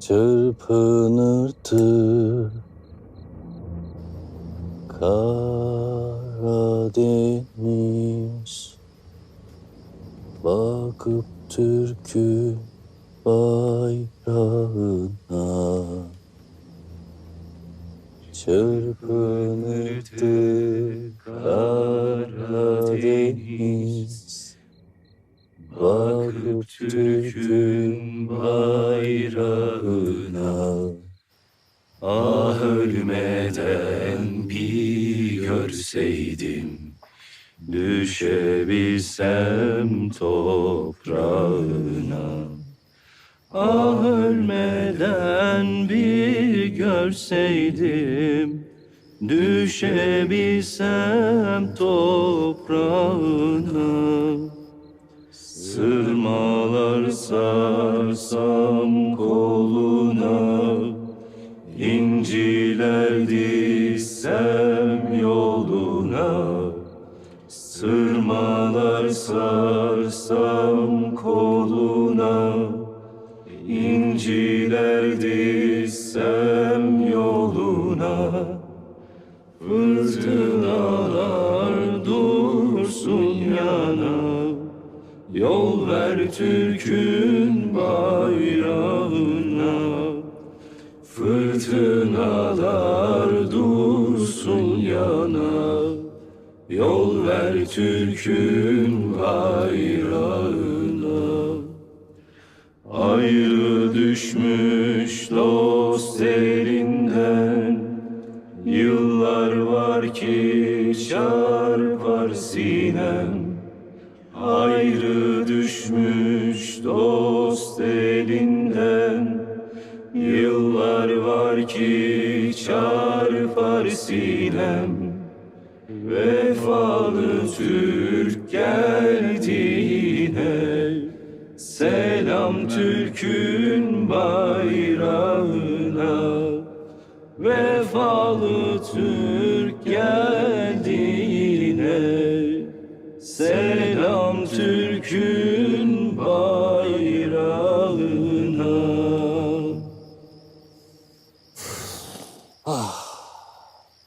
çırpınırdı Karadeniz. Bakıp türkü bayrağına. Çırpınırdı Karadeniz Bakıp Türk'ün bayrağına Ah ölmeden bir görseydim Düşebilsem toprağına. Ah ölmeden bir görseydim Düşebilsem toprağına Sırmalar sarsam koluna İnciler dizsem yoluna. Sırmalar sarsam koluna İnciler dizsem yoluna. Fırtınalar Ver Türk'ün bayrağına Fırtınalar dursun yana. Yol ver Türk'ün bayrağına. Ayrı düşmüş dost elinden Yıllar var ki çarpar sinem Ayrı düşmüş Yıllar var ki çarpar sinem Vefalı Türk geldi yine Selam Türk'ün bayrağına. Vefalı Türk geldi yine Selam Türk'ün bayrağına